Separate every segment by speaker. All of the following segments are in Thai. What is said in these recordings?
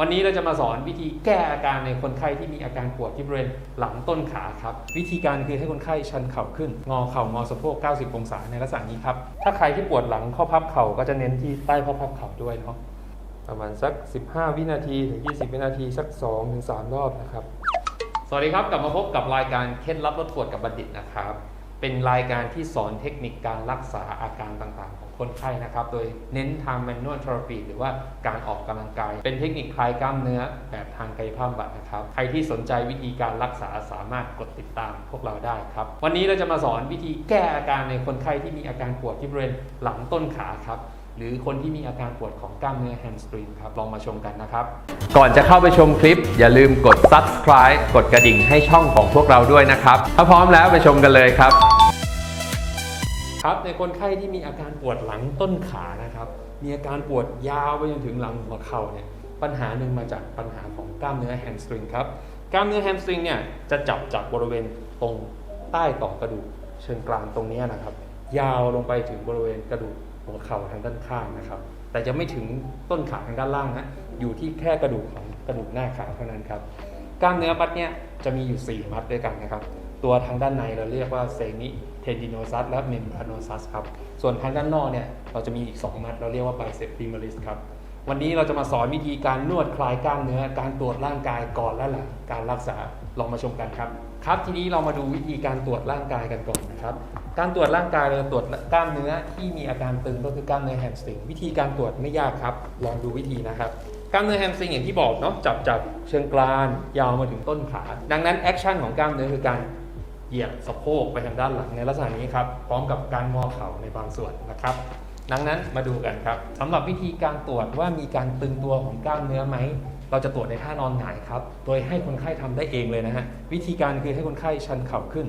Speaker 1: วันนี้เราจะมาสอนวิธีแก้อาการในคนไข้ที่มีอาการปวดที่บริเวณหลังต้นขาครับ วิธีการคือให้คนไข้ชันเข่าขึ้น งอเข่างอสะโพก 90 องศาในลักษณะนี้ครับ ถ้าใครที่ปวดหลังข้อพับเข่าก็จะเน้นที่ใต้ข้อพับเข่าด้วยเนาะประมาณสัก 15 วินาทีถึง 20 วินาทีสัก 2-3 รอบนะครับ สวัสดีครับกลับมาพบกับรายการเคล็ดลับลดปวดกับบัณฑิตนะครับเป็นรายการที่สอนเทคนิคการรักษาอาการต่างๆ คนไข้นะครับ โดยเน้นทาง manual therapy หรือว่าการออกกำลังกาย เป็นเทคนิคคลายกล้ามเนื้อแบบทางกายภาพบำบัดนะครับ ใครที่สนใจวิธีการรักษาสามารถกดติดตามพวกเราได้ครับ วันนี้เราจะมาสอนวิธีแก้อาการในคนไข้ที่มีอาการปวดที่บริเวณหลังต้นขาครับหรือคนที่มีอาการปวดของกล้ามเนื้อแฮมสตริงครับ ลองมาชมกันนะครับ
Speaker 2: ก่อนจะเข้าไปชมคลิป อย่าลืมกด subscribe กดกระดิ่งให้ช่องของพวกเราด้วยนะครับ ถ้าพร้อมแล้วไปชมกันเลยครับ
Speaker 1: ครับในคนไข้ที่มีอาการปวดหลังต้นขานะครับ มีอาการปวดยาวไปจนถึงหลังหัวเข่าเนี่ยปัญหาหนึ่งมาจากปัญหาของกล้ามเนื้อแฮมสตริงครับกล้ามเนื้อแฮมสตริงเนี่ยจะจับจากบริเวณตรงใต้ต่อกระดูกเชิงกรานตรงนี้นะครับ ยาวลงไปถึงบริเวณกระดูกหัวเข่าทางด้านข้างนะครับ แต่จะไม่ถึงต้นขาทางด้านล่างนะอยู่ที่แค่กระดูกของกระดูกหน้าขาเท่านั้นครับกล้ามเนื้อมัดเนี่ยจะมีอยู่ 4 มัดด้วยกันนะครับ ตัวทางด้านในเราเรียกว่าเซนิเทนดิโนซัสและเมมบรานซัสครับ ส่วนทางด้านนอกเนี่ยเราจะมีอีก 2 มัด เราเรียกว่าไบเซปฟิม r ริสครับ วันนี้เราจะมาสอนวิธีการนวดคลายกล้ามเนื้อ การตรวจร่างกายก่อนและหลังการรักษา ลองมาชมกันครับ ครับ ทีนี้เรามาดูวิธีการตรวจร่างกายกันก่อนนะครับ การตรวจร่างกายเราตรวจกล้ามเนื้อที่มีอาการตึงก็คือกล้ามเนื้อแฮมสตริง วิธีการตรวจไม่ยากครับ ลองดูวิธีนะครับกล้ามเนื้อแฮมสตริงอย่างที่บอกเนาะจับจากเชิงกรานยาวมาถึงต้นขา ดังนั้นแอคชั่นของกล้ามเนื้อคือการ เหยียบสะโพกไปทางด้านหลังในลักษณะนี้ครับ พร้อมกับการงอเข่าในบางส่วนนะครับ ดังนั้นมาดูกันครับสำหรับวิธีการตรวจว่ามีการตึงตัวของกล้ามเนื้อไหม เราจะตรวจในท่านอนหงายครับ โดยให้คนไข้ทำได้เองเลยนะฮะ วิธีการคือให้คนไข้ชันเข่าขึ้น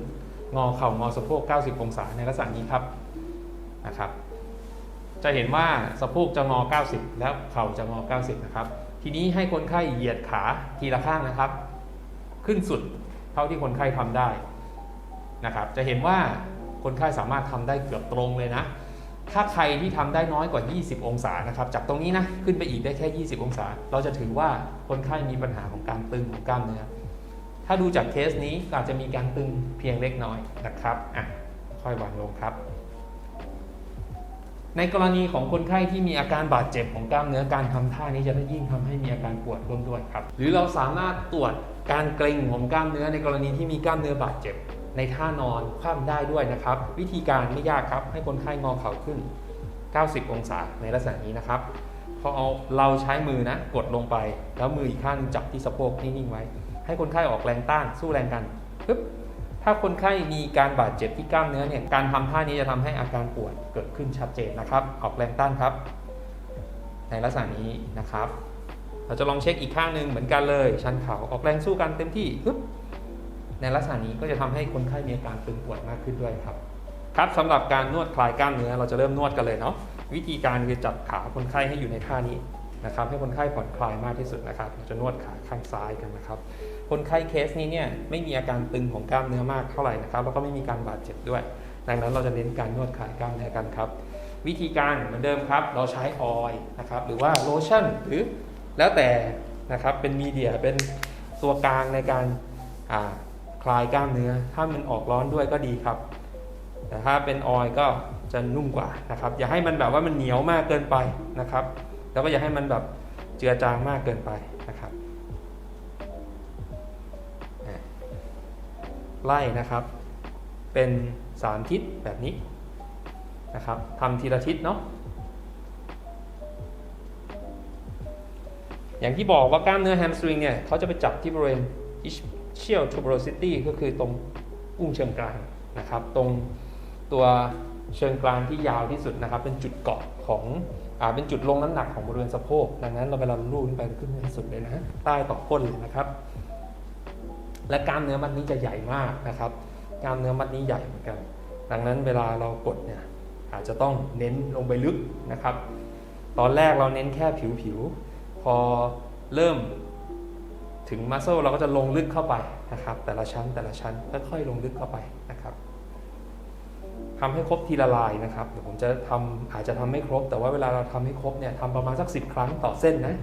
Speaker 1: งอเข่างอสะโพก 90 องศาในลักษณะนี้ครับนะครับ จะเห็นว่าสะโพกจะงอ 90 แล้วเข่าจะงอ 90 นะครับ ทีนี้ให้คนไข้เหยียดขาทีละข้างนะครับ ขึ้นสุดเท่าที่คนไข้ทำได้ นะครับจะเห็นว่าคนไข้สามารถทำได้เกือบตรงเลยนะ ถ้าใครที่ทำได้น้อยกว่า 20 องศานะครับจากตรงนี้นะขึ้นไปอีกได้แค่ 20 องศา เราจะถือว่าคนไข้มีปัญหาของการตึงของกล้ามเนื้อถ้าดูจากเคสนี้อาจจะมีการตึงเพียงเล็กน้อยนะครับอะค่อยวางลงครับ ในกรณีของคนไข้ที่มีอาการบาดเจ็บของกล้ามเนื้อการทำท่านี้จะยิ่งทำให้มีอาการปวดร่วมด้วยครับ หรือเราสามารถตรวจการเกร็งของกล้ามเนื้อในกรณีที่มีกล้ามเนื้อบาดเจ็บ ในท่านอนคว่ำได้ด้วยนะครับ วิธีการไม่ยากครับ ให้คนไข้งอเข่าขึ้น 90 องศาในลักษณะนี้นะครับพอเอาเราใช้มือนะกดลงไป แล้วมืออีกข้างจับที่สะโพกนิ่งๆไว้ ให้คนไข้ออกแรงต้านสู้แรงกันปึ๊บถ้าคนไข้มีการบาดเจ็บที่กล้ามเนื้อเนี่ยการทำท่านี้จะทำให้อาการปวดเกิดขึ้นชัดเจนนะครับ ออกแรงต้านครับ ในลักษณะนี้นะครับ เราจะลองเช็คอีกข้างหนึ่งเหมือนกันเลย ชันเข่าออกแรงสู้กันเต็มที่ปึ๊บ ในลักษณะนี้ก็จะทำให้คนไข้มีอาการตึงปวดมากขึ้นด้วยครับ ครับสำหรับการนวดคลายกล้ามเนื้อเราจะเริ่มนวดกันเลยเนาะวิธีการคือจับขาคนไข้ให้อยู่ในท่านี้นะครับให้คนไข้ผ่อนคลายมากที่สุดนะครับเราจะนวดขาข้างซ้ายกันนะครับ คนไข้เคสนี้เนี่ยไม่มีอาการตึงของกล้ามเนื้อมากเท่าไหร่นะครับแล้วก็ไม่มีการบาดเจ็บด้วย ดังนั้นเราจะเน้นการนวดคลายกล้ามเนื้อกันครับ วิธีการเหมือนเดิมครับ เราใช้ออยล์นะครับหรือว่าโลชั่นหรือแล้วแต่นะครับเป็นมีเดียเป็นตัวกลางในการอ่า คลายกล้ามเนื้อ ถ้ามันออกร้อนด้วยก็ดีครับ แต่ถ้าเป็นออยก็จะนุ่มกว่านะครับ อย่าให้มันแบบว่ามันเหนียวมากเกินไปนะครับ แล้วก็อย่าให้มันแบบเจือจางมากเกินไปนะครับ ไล่นะครับ เป็นสามทิศแบบนี้นะครับทำทีละทิศเนาะอย่างที่บอกว่ากล้ามเนื้อแฮมสตริงเนี่ยเขาจะไปจับที่บริเวณ ischial tuberosity ก็คือตรงอุ้งเชิงกรานนะครับ ตรงตัวเชิงกรานที่ยาวที่สุดนะครับ เป็นจุดเกาะของอ่าเป็นจุดลงน้ำหนักของบริเวณสะโพกดังนั้นเราเวลาลูบขึ้นไปขึ้นให้สุดเลยนะใต้ต่อก้นเลยนะครับ และกล้ามเนื้อมัดนี้จะใหญ่มากนะครับกล้ามเนื้อมัดนี้ใหญ่เหมือนกัน ดังนั้นเวลาเรากดเนี่ยอาจจะต้องเน้นลงไปลึกนะครับ ตอนแรกเราเน้นแค่ผิวๆพอเริ่ม ถึงมัสเซลเราก็จะลงลึกเข้าไปนะครับ แต่ละชั้นแต่ละชั้นค่อยๆลงลึกเข้าไปนะครับทำให้ครบทีละลายนะครับเดี๋ยวผมจะทำอาจจะทำไม่ครบ แต่ว่าเวลาเราทำให้ครบเนี่ยทำประมาณสัก 10 ครั้งต่อเส้นนะ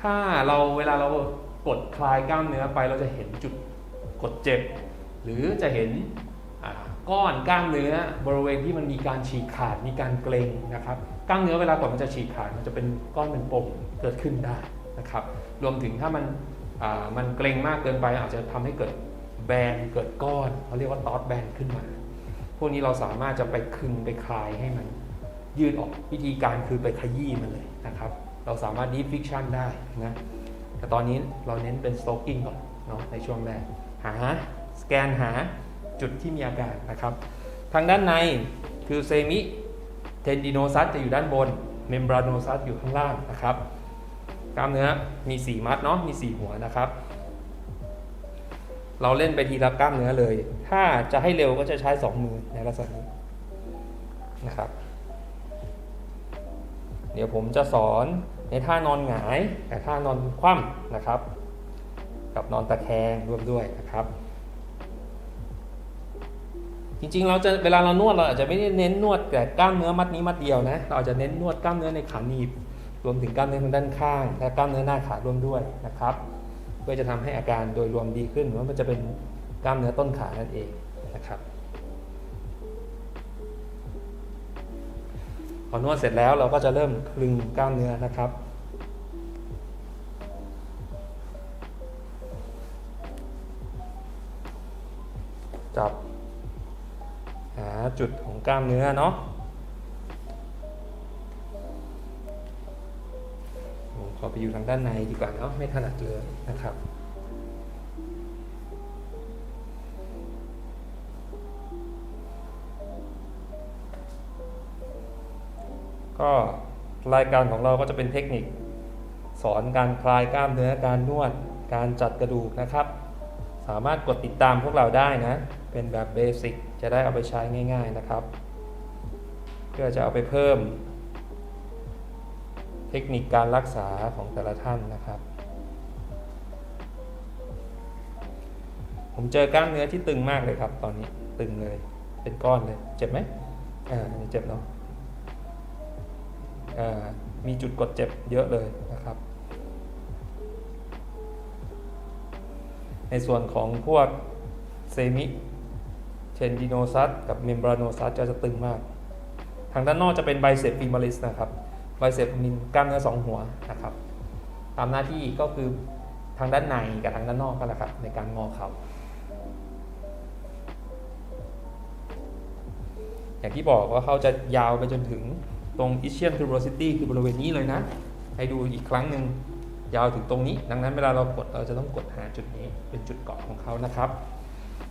Speaker 1: ถ้าเราเวลาเรากดคลายกล้ามเนื้อไปเราจะเห็นจุดกดเจ็บ หรือจะเห็น ก้อนกล้ามเนื้อบริเวณที่มันมีการฉีกขาดมีการเกร็งนะครับกล้ามเนื้อเวลากดมันจะฉีกขาดมันจะเป็นก้อนเป็นปมเกิดขึ้นได้นะครับรวมถึงถ้ามันมันเกร็งมากเกินไปอาจจะทำให้เกิดแบนเกิดก้อนเขาเรียกว่าตอสแบนขึ้นมา พวกนี้เราสามารถจะไปคึงไปคลายให้มันยืดออกวิธีการคือไปขยี้มันเลยนะครับเราสามารถดีฟิกชันได้นะแต่ตอนนี้เราเน้นเป็นสโตกิ้งก่อนเนาะในช่วงแรกหาสแกนหา จุดที่มีอาการนะครับ ทางด้านในคือเซมิเทนดิโนซัสจะอยู่ด้านบน เมมบราโนซัสอยู่ข้างล่างนะครับ กล้ามเนื้อมี 4 มัดเนาะมี 4 หัวนะครับ เราเล่นไปทีละกล้ามเนื้อเลย ถ้าจะให้เร็วก็จะใช้ 2 มือในลักษณะนี้นะครับ เดี๋ยวผมจะสอนในท่านอนหงายแต่ท่านอนคว่ำนะครับ กับนอนตะแคงร่วมด้วยนะครับ จริงๆ เราจะเวลาเรานวดเราอาจจะไม่ได้เน้นนวดแต่กล้ามเนื้อมัดนี้มัดเดียวนะ เราอาจจะเน้นนวดกล้ามเนื้อในขาหนีบ รวมถึงกล้ามเนื้อทางด้านข้าง และกล้ามเนื้อหน้าขาร่วมด้วยนะครับ เพื่อจะทำให้อาการโดยรวมดีขึ้นว่ามันจะเป็นกล้ามเนื้อต้นขานั่นเองนะครับพอนวดเสร็จแล้วเราก็จะเริ่มคลึงกล้ามเนื้อนะครับจับ จุดของกล้ามเนื้อเนาะผมขอไปอยู่ทางด้านในดีกว่าเนาะไม่ถนัดเลยนะครับก็รายการของเราก็จะเป็นเทคนิค สอนการคลายกล้ามเนื้อการนวด การจัดกระดูกนะครับ สามารถกดติดตามพวกเราได้นะ เป็นแบบเบสิกจะได้เอาไปใช้ง่าย ๆนะครับ เพื่อจะเอาไปเพิ่ม เทคนิคการรักษาของแต่ละท่านนะครับ ผมเจอกล้ามเนื้อที่ตึงมากเลยครับ ตอนนี้ตึงเลยเป็นก้อนเลย เจ็บไหมอ่าเจ็บเนาะอ่ามีจุดกดเจ็บเยอะเลยนะครับ ในส่วนของพวกเซมิ เทนดิโนซัสกับเมมบราโนซัสจะจะตึงมาก ทางด้านนอกจะเป็นไบเซปฟีมอริสนะครับไบเซปมีกล้ามเนื้อสองหัวนะครับ ตามหน้าที่ก็คือทางด้านในกับทางด้านนอกก็แหละครับในการงอเขาอย่างที่บอกว่าเขาจะยาวไปจนถึงตรง ischium tuberosity คือบริเวณนี้เลยนะ ให้ดูอีกครั้งหนึ่งยาวถึงตรงนี้ ดังนั้นเวลาเรากดเราจะต้องกดหาจุดนี้เป็นจุดเกาะของเขานะครับ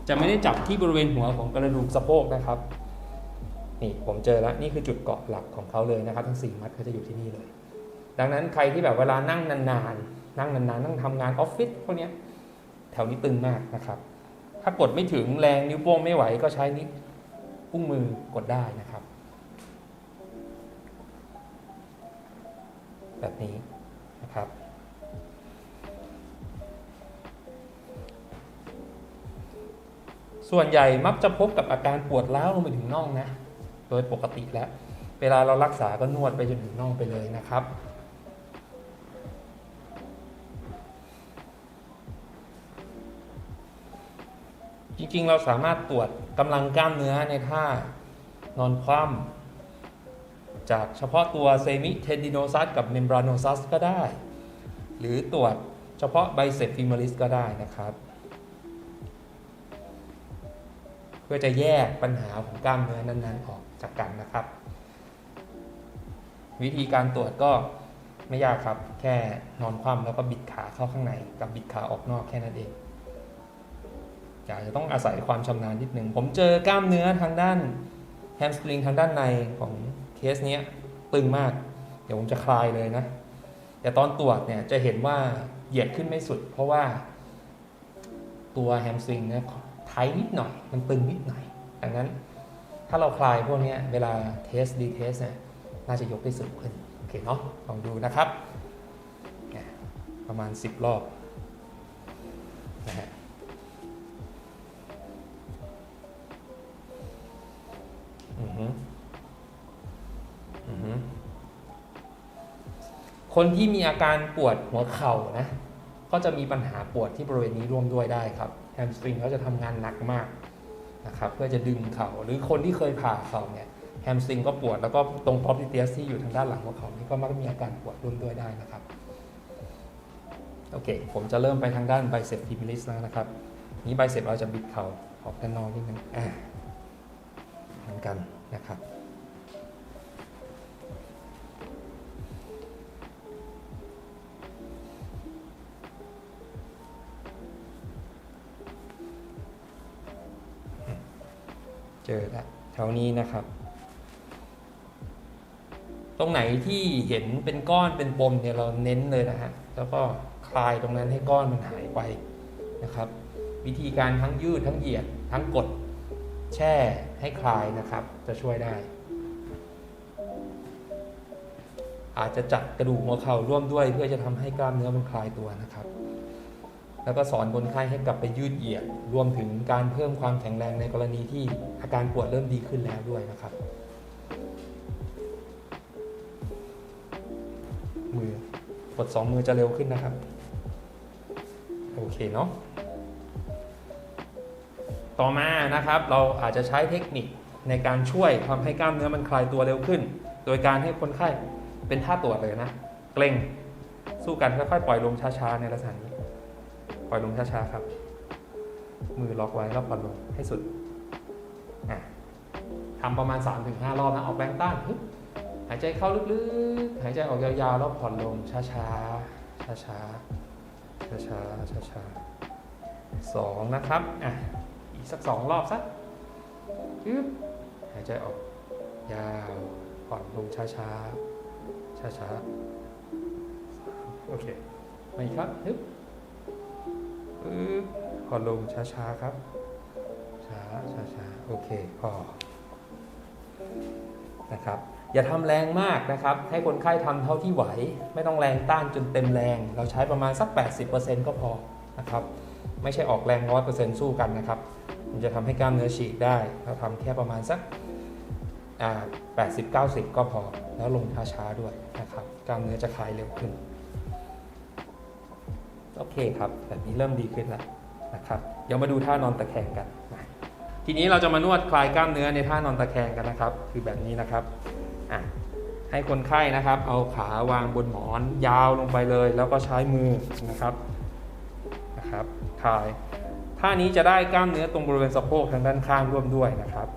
Speaker 1: จะไม่ได้จับที่บริเวณหัวของกระดูกสะโพกนะครับ นี่ผมเจอแล้วนี่คือจุดเกาะหลักของเขาเลยนะครับ ทั้ง 4 มัดเขาจะอยู่ที่นี่เลย ดังนั้นใครที่แบบเวลานั่งนานๆนั่งนานๆนั่งทำงานออฟฟิศพวกนี้แถวนี้ตึงมากนะครับ ถ้ากดไม่ถึงแรงนิ้วโป้งไม่ไหวก็ใช้นิ้วอุ้งมือกดได้นะครับ แบบนี้นะครับ ส่วนใหญ่มักจะพบกับอาการปวดร้าวลงไปถึงน่องนะ โดยปกติแล้ว เวลาเรารักษาก็นวดไปจนถึงน่องไปเลยนะครับ จริงๆ เราสามารถตรวจกำลังกล้ามเนื้อในท่านอนคว่ำจากเฉพาะตัวเซมิเทนดิโนซัสกับเมมบราโนซัสก็ได้ หรือตรวจเฉพาะไบเซปฟิมอริสก็ได้นะครับ พื่อจะแยกปัญหาของกล้ามเนื้อนั้นๆออกจากกันนะครับ วิธีการตรวจก็ไม่ยากครับ แค่นอนคว่ำแล้วก็บิดขาเข้าข้างในกับบิดขาออกนอกแค่นั้นเองอยาจจะต้องอาศัยความชำนาญนิดหนึ่ง ผมเจอกล้ามเนื้อทางด้านแฮมสตริงทางด้านในของเคสเนี้ยตึงมาก เดี๋ยวผมจะคลายเลยนะ แต่ตอนตรวจเนี่ยจะเห็นว่าเหยียดขึ้นไม่สุด เพราะว่าตัวแฮมสตริงเนี่ย ไทยนิดหน่อย มันตึงนิดหน่อย ดังนั้นถ้าเราคลายพวกนี้เวลาเทสดีเทสเนี่ยน่าจะยกได้สูงขึ้น โอเคเนาะลองดูนะครับ ประมาณ 10 รอบนะฮะอือฮึอือฮึคนที่มีอาการปวดหัวเข่านะ ก็จะมีปัญหาปวดที่บริเวณนี้ร่วมด้วยได้ครับแฮมสตริงเขาจะทำงานหนักมากนะครับเพื่อจะดึงเข่าหรือคนที่เคยผ่าเข่าเนี่ยแฮมสตริงก็ปวดแล้วก็ตรงพอพิเตียสที่อยู่ทางด้านหลังหัวเขานี่ก็มักมีอาการปวดร่วมด้วยได้นะครับโอเค ผมจะเริ่มไปทางด้านไบเซปฟิมิลิสแล้วนะครับ นี้ไบเซปเราจะบิดเข่าออกด้านนอกนิดนึงอ่าเหมือนกันนะครับ เจอแล้วแถวนี้นะครับ ตรงไหนที่เห็นเป็นก้อนเป็นปมเนี่ยเราเน้นเลยนะฮะแล้วก็คลายตรงนั้นให้ก้อนมันหายไปนะครับ วิธีการทั้งยืดทั้งเหยียดทั้งกดแช่ให้คลายนะครับ จะช่วยได้ อาจจะจัดกระดูกหัวเข่าร่วมด้วยเพื่อจะทำให้กล้ามเนื้อมันคลายตัวนะครับ แล้วก็สอนคนไข้ให้กลับไปยืดเหยียด รวมถึงการเพิ่มความแข็งแรงในกรณีที่อาการปวดเริ่มดีขึ้นแล้วด้วยนะครับ มือกดสองมือจะเร็วขึ้นนะครับ โอเคเนาะ ต่อมานะครับเราอาจจะใช้เทคนิคในการช่วยทำให้กล้ามเนื้อมันคลายตัวเร็วขึ้น โดยการให้คนไข้เป็นท่าตรวจเลยนะ เกร็งสู้กันค่อยๆปล่อยลงช้าๆในลักษณะนี้ ปล่อยลงช้าๆครับ มือล็อกไว้แล้วผ่อนลงให้สุดทำประมาณ 3-5 รอบนะ ออกแรงต้านหายใจเข้าลึกๆ หายใจออกยาวๆ แล้วผ่อนลงช้าๆ ช้าๆ ช้าๆ ช้าๆสองนะครับ อะ อีกสักสองรอบสักฮึบหายใจออกยาวผ่อนลงช้าๆช้าๆโอเคมาอีกครับฮึบ ปึ๊บพอลงช้าๆครับ ช้าช้าช้าโอเค พอ นะครับ อย่าทำแรงมากนะครับ ให้คนไข้ทำเท่าที่ไหว ไม่ต้องแรงต้านจนเต็มแรง เราใช้ประมาณสัก 80%ก็พอนะครับ ไม่ใช่ออกแรง100%สู้กันนะครับ มันจะทำให้กล้ามเนื้อฉีกได้ เราทำแค่ประมาณสักอ่า80-90ก็พอ แล้วลงช้าๆด้วยนะครับ กล้ามเนื้อจะคลายเร็วขึ้น โอเคครับแบบนี้เริ่มดีขึ้นแล้วนะครับเดี๋ยวมาดูท่านอนตะแคงกันนะทีนี้เราจะมานวดคลายกล้ามเนื้อในท่านอนตะแคงกันนะครับ คือแบบนี้นะครับอะให้คนไข้นะครับ เอาขาวางบนหมอนยาวลงไปเลย แล้วก็ใช้มือนะครับนะครับคลายท่านี้จะได้กล้ามเนื้อตรงบริเวณสะโพกทางด้านข้างร่วมด้วยนะครับ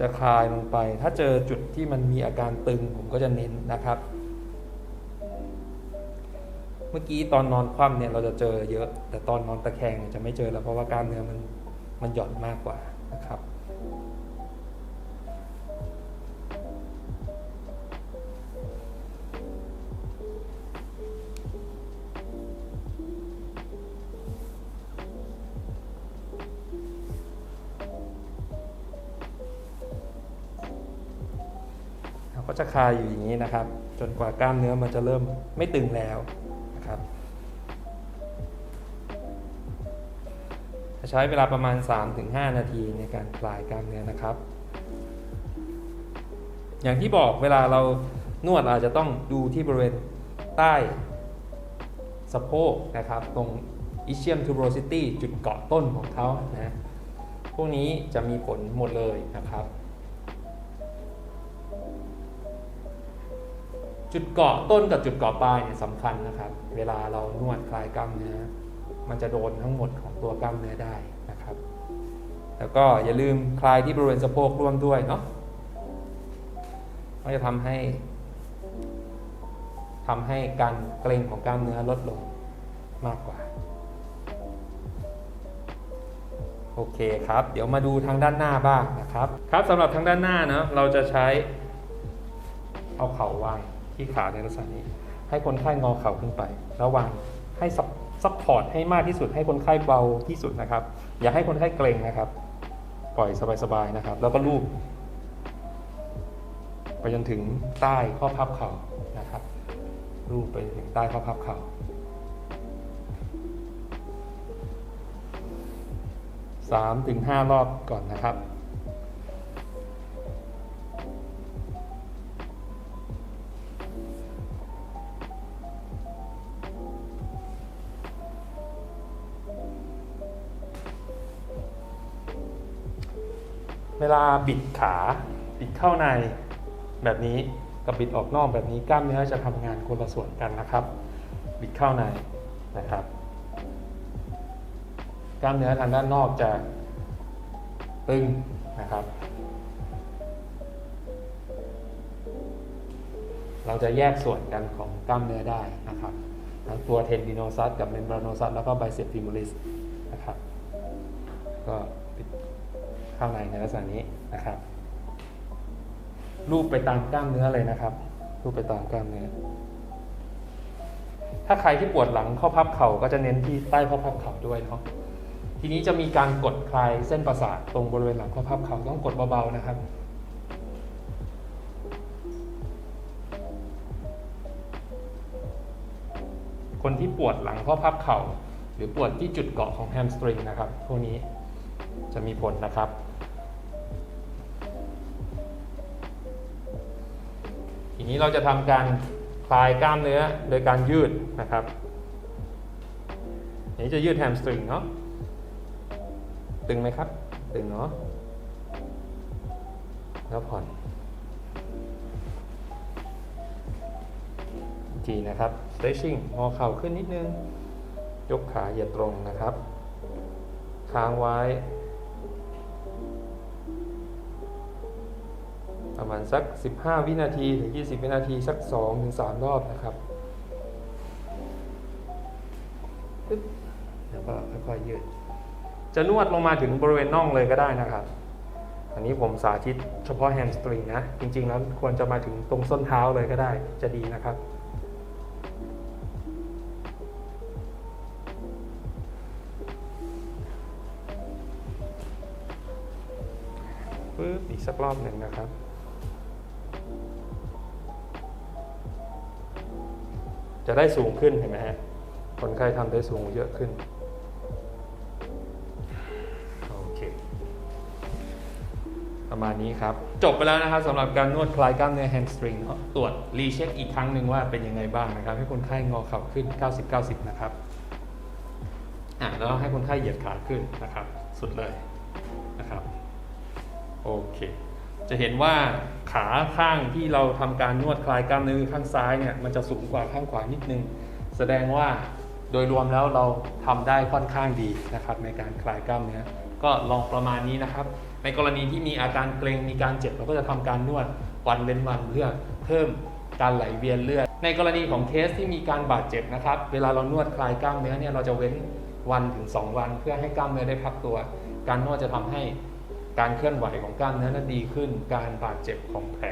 Speaker 1: จะคลายลงไป ถ้าเจอจุดที่มันมีอาการตึงผมก็จะเน้นนะครับ เมื่อกี้ตอนนอนคว่ำเนี่ยเราจะเจอเยอะ แต่ตอนนอนตะแคงเนี่ยจะไม่เจอแล้วเพราะว่ากล้ามเนื้อมันมันหย่อนมากกว่านะครับ ก็จะคายอยู่อย่างนี้นะครับ จนกว่ากล้ามเนื้อมันจะเริ่มไม่ตึงแล้วนะครับ ใช้เวลาประมาณ 3-5 นาทีในการคลายกล้ามเนื้อนะครับ อย่างที่บอกเวลาเรานวดอาจจะต้องดูที่บริเวณใต้สะโพกนะครับ ตรง ischium tuberosity จุดเกาะต้นของเขานะพวกนี้จะมีผลหมดเลยนะครับ จุดเกาะต้นกับจุดเกาะปลายเนี่ยสำคัญนะครับ เวลาเรานวดคลายกล้ามเนื้อ มันจะโดนทั้งหมดของตัวกล้ามเนื้อได้นะครับ แล้วก็อย่าลืมคลายที่บริเวณสะโพกร่วมด้วยเนาะมันจะทำให้ทำให้การเกร็งของกล้ามเนื้อลดลงมากกว่า โอเคครับ เดี๋ยวมาดูทางด้านหน้าบ้างนะครับ ครับสำหรับทางด้านหน้าเนาะเราจะใช้เอาเข่าวาง ที่ขาในลักษณะนี้ ให้คนไข้งอเข่าขึ้นไปแล้ววางให้สับซัพพอร์ตให้มากที่สุด ให้คนไข้เบาที่สุดนะครับ อย่าให้คนไข้เกรงนะครับ ปล่อยสบายๆนะครับ แล้วก็ลูบไปจนถึงใต้ข้อพับเข่านะครับลูบไปถึงใต้ข้อพับเข่าสามถึงห้ารอบก่อนนะครับ วลาบิดขาบิดเข้าในแบบนี้กับบิดออกนอกแบบนี้กล้ามเนื้อจะทำงานคนละส่วนกันนะครับ บิดเข้าในนะครับ กล้ามเนื้อทางด้านนอกจะตึงนะครับ เราจะแยกส่วนกันของกล้ามเนื้อได้นะครับทั้งตัวเทนดิโนซัสกับเมมบราโนซัสแล้วก็ไบเซปฟิมูลิสนะครับ ก็ปิด เข้าในในลักษณะนี้นะครับ รูปไปตามกล้ามเนื้อเลยนะครับ รูปไปตามกล้ามเนื้อ ถ้าใครที่ปวดหลังข้อพับเข่าก็จะเน้นที่ใต้ข้อพับเข่าด้วยเนาะทีนี้จะมีการกดคลายเส้นประสาทตรงบริเวณหลังข้อพับเข่าต้องกดเบาๆนะครับคนที่ปวดหลังข้อพับเข่า หรือปวดที่จุดเกาะของแฮมสตริงนะครับพวกนี้จะมีผลนะครับ ทีนี้เราจะทำการคลายกล้ามเนื้อโดยการยืดนะครับอันนี้จะยืดแฮมสตริงเนาะตึงไหมครับ ตึงเนาะแล้วผ่อนทีนะครับ stretching งอเข่าขึ้นนิดนึง ยกขาเหยียดตรงนะครับ ค้างไว้ ประมาณสัก 15 วินาทีถึง 20 วินาที สัก2-3รอบนะครับปึ๊บแล้วก็ค่อยๆยืด จะนวดลงมาถึงบริเวณน่องเลยก็ได้นะครับ อันนี้ผมสาธิตเฉพาะแฮมสตริงนะ จริงๆแล้วควรจะมาถึงตรงส้นเท้าเลยก็ได้ จะดีนะครับปึ๊บอีกสักรอบหนึ่งนะครับ จะได้สูงขึ้นเห็นไหมฮะคนไข้ทำได้สูงเยอะขึ้นโอเคประมาณนี้ครับ จบไปแล้วนะครับสำหรับการนวดคลายกล้ามเนื้อแฮมสตริงตรวจรีเช็คอีกครั้งหนึ่งว่าเป็นยังไงบ้างนะครับ ให้คนไข้งอเข่าขึ้น 90-90 นะครับอะแล้วให้คนไข้เหยียดขาขึ้นนะครับ สุดเลยนะครับ โอเค จะเห็นว่าขาข้างที่เราทำการนวดคลายกล้ามเนื้อข้างซ้ายเนี่ยมันจะสูงกว่าข้างขวานิดนึง แสดงว่าโดยรวมแล้วเราทำได้ค่อนข้างดีนะครับในการคลายกล้ามเนื้อก็ลองประมาณนี้นะครับ ในกรณีที่มีอาการเกร็งมีการเจ็บเราก็จะทำการนวดวันเว้นวันเพื่อเพิ่มการไหลเวียนเลือด ในกรณีของเคสที่มีการบาดเจ็บนะครับ เวลาเรานวดคลายกล้ามเนื้อเนี่ยเราจะเว้นวันถึง 2 วัน เพื่อให้กล้ามเนื้อได้พักตัว การนวดจะทำให้ การเคลื่อนไหวของกล้ามเนื้อนั้นดีขึ้น การบาดเจ็บของแผล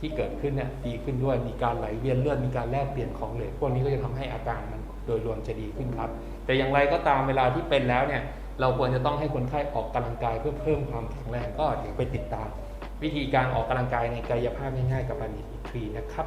Speaker 1: ที่เกิดขึ้นเนี่ยดีขึ้นด้วย มีการไหลเวียนเลือด มีการแลกเปลี่ยนของเหลว พวกนี้ก็จะทำให้อาการมันโดยรวมจะดีขึ้นครับ แต่อย่างไรก็ตามเวลาที่เป็นแล้วเนี่ยเราควรจะต้องให้คนไข้ออกกำลังกายเพื่อเพิ่มความแข็งแรงก็เดี๋ยวไปติดตาม วิธีการออกกำลังกายในกายภาพง่ายๆกับบันดีอีกทีนะครับ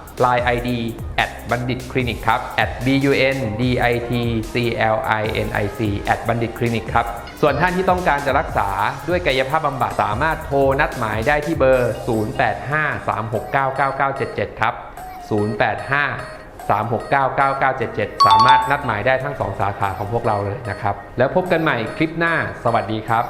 Speaker 2: Line ID at บัณฑิตคลินิกครับ at b u n d i t c l i n i c at บัณฑิตคลินิกครับ ส่วนท่านที่ต้องการจะรักษาด้วยกายภาพบำบัดสามารถโทรนัดหมายได้ที่เบอร์ 0853699977 ครับ 085 3699977 สามารถนัดหมายได้ทั้ง 2 สาขาของพวกเราเลยนะครับ แล้วพบกันใหม่คลิปหน้า สวัสดีครับ